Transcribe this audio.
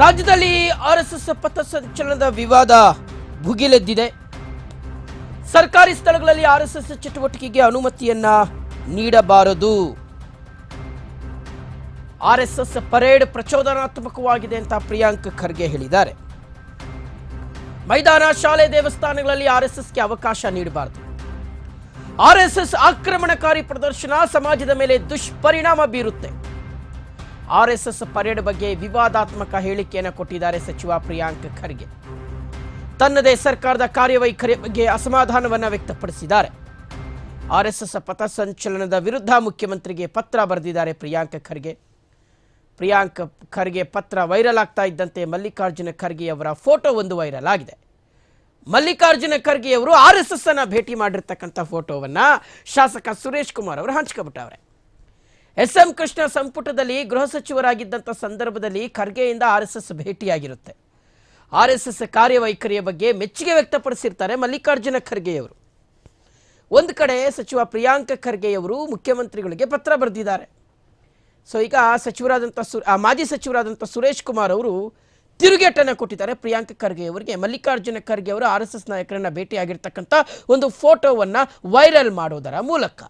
ರಾಜ್ಯದಲ್ಲಿ ಆರ್ಎಸ್ಎಸ್ ಪಥಸಂಚಲನದ ವಿವಾದ ಭುಗಿಲೆದ್ದಿದೆ. ಸರ್ಕಾರಿ ಸ್ಥಳಗಳಲ್ಲಿ ಆರ್ಎಸ್ಎಸ್ ಚಟುವಟಿಕೆಗೆ ಅನುಮತಿಯನ್ನ ನೀಡಬಾರದು. ಆರ್ಎಸ್ಎಸ್ ಪರೇಡ್ ಪ್ರಚೋದನಾತ್ಮಕವಾಗಿದೆ ಅಂತ ಪ್ರಿಯಾಂಕ್ ಖರ್ಗೆ ಹೇಳಿದ್ದಾರೆ. ಮೈದಾನ ಶಾಲೆ ದೇವಸ್ಥಾನಗಳಲ್ಲಿ ಆರ್ಎಸ್ಎಸ್ಗೆ ಅವಕಾಶ ನೀಡಬಾರದು. ಆರ್ಎಸ್ಎಸ್ ಆಕ್ರಮಣಕಾರಿ ಪ್ರದರ್ಶನ ಸಮಾಜದ ಮೇಲೆ ದುಷ್ಪರಿಣಾಮ ಬೀರುತ್ತೆ. ಆರ್ಎಸ್ಎಸ್ ಪರೇಡ್ ಬಗ್ಗೆ ವಿವಾದಾತ್ಮಕ ಹೇಳಿಕೆಯನ್ನು ಕೊಟ್ಟಿದ್ದಾರೆ ಸಚಿವ ಪ್ರಿಯಾಂಕ್ ಖರ್ಗೆ. ತನ್ನದೇ ಸರ್ಕಾರದ ಕಾರ್ಯವೈಖರಿ ಬಗ್ಗೆ ಅಸಮಾಧಾನವನ್ನು ವ್ಯಕ್ತಪಡಿಸಿದ್ದಾರೆ. ಆರ್ಎಸ್ಎಸ್ ಪಥಸಂಚಲನದ ವಿರುದ್ಧ ಮುಖ್ಯಮಂತ್ರಿಗೆ ಪತ್ರ ಬರೆದಿದ್ದಾರೆ ಪ್ರಿಯಾಂಕ್ ಖರ್ಗೆ. ಪ್ರಿಯಾಂಕ್ ಖರ್ಗೆ ಪತ್ರ ವೈರಲ್ ಆಗ್ತಾ ಇದ್ದಂತೆ ಮಲ್ಲಿಕಾರ್ಜುನ ಖರ್ಗೆ ಅವರ ಫೋಟೋ ಒಂದು ವೈರಲ್ ಆಗಿದೆ. ಮಲ್ಲಿಕಾರ್ಜುನ ಖರ್ಗೆ ಅವರು ಆರ್ ಎಸ್ ಎಸ್ ಅನ್ನ ಭೇಟಿ ಮಾಡಿರ್ತಕ್ಕಂಥ ಫೋಟೋವನ್ನ ಶಾಸಕ ಸುರೇಶ್ ಕುಮಾರ್ ಅವರು ಹಂಚ್ಕೊಬಿಟ್ಟವ್ರೆ. ಎಸ್ ಎಂ ಕೃಷ್ಣ ಸಂಪುಟದಲ್ಲಿ ಗೃಹ ಸಚಿವರಾಗಿದ್ದಂಥ ಸಂದರ್ಭದಲ್ಲಿ ಖರ್ಗೆಯಿಂದ ಆರ್ ಎಸ್ ಎಸ್ ಭೇಟಿಯಾಗಿರುತ್ತೆ. ಆರ್ ಎಸ್ ಎಸ್ ಕಾರ್ಯವೈಖರಿಯ ಬಗ್ಗೆ ಮೆಚ್ಚುಗೆ ವ್ಯಕ್ತಪಡಿಸಿರ್ತಾರೆ ಮಲ್ಲಿಕಾರ್ಜುನ ಖರ್ಗೆಯವರು. ಒಂದು ಕಡೆ ಸಚಿವ ಪ್ರಿಯಾಂಕ ಖರ್ಗೆಯವರು ಮುಖ್ಯಮಂತ್ರಿಗಳಿಗೆ ಪತ್ರ ಬರೆದಿದ್ದಾರೆ. ಸೊ, ಈಗ ಸಚಿವರಾದಂಥ ಸು, ಆ ಮಾಜಿ ಸಚಿವರಾದಂಥ ಸುರೇಶ್ ಕುಮಾರ್ ಅವರು ತಿರುಗೇಟನ್ನು ಕೊಟ್ಟಿದ್ದಾರೆ ಪ್ರಿಯಾಂಕ ಖರ್ಗೆಯವರಿಗೆ. ಮಲ್ಲಿಕಾರ್ಜುನ ಖರ್ಗೆ ಅವರು ಆರ್ ಎಸ್ ಎಸ್ ನಾಯಕರನ್ನು ಭೇಟಿಯಾಗಿರ್ತಕ್ಕಂಥ ಒಂದು ಫೋಟೋವನ್ನು ವೈರಲ್ ಮಾಡೋದರ ಮೂಲಕ.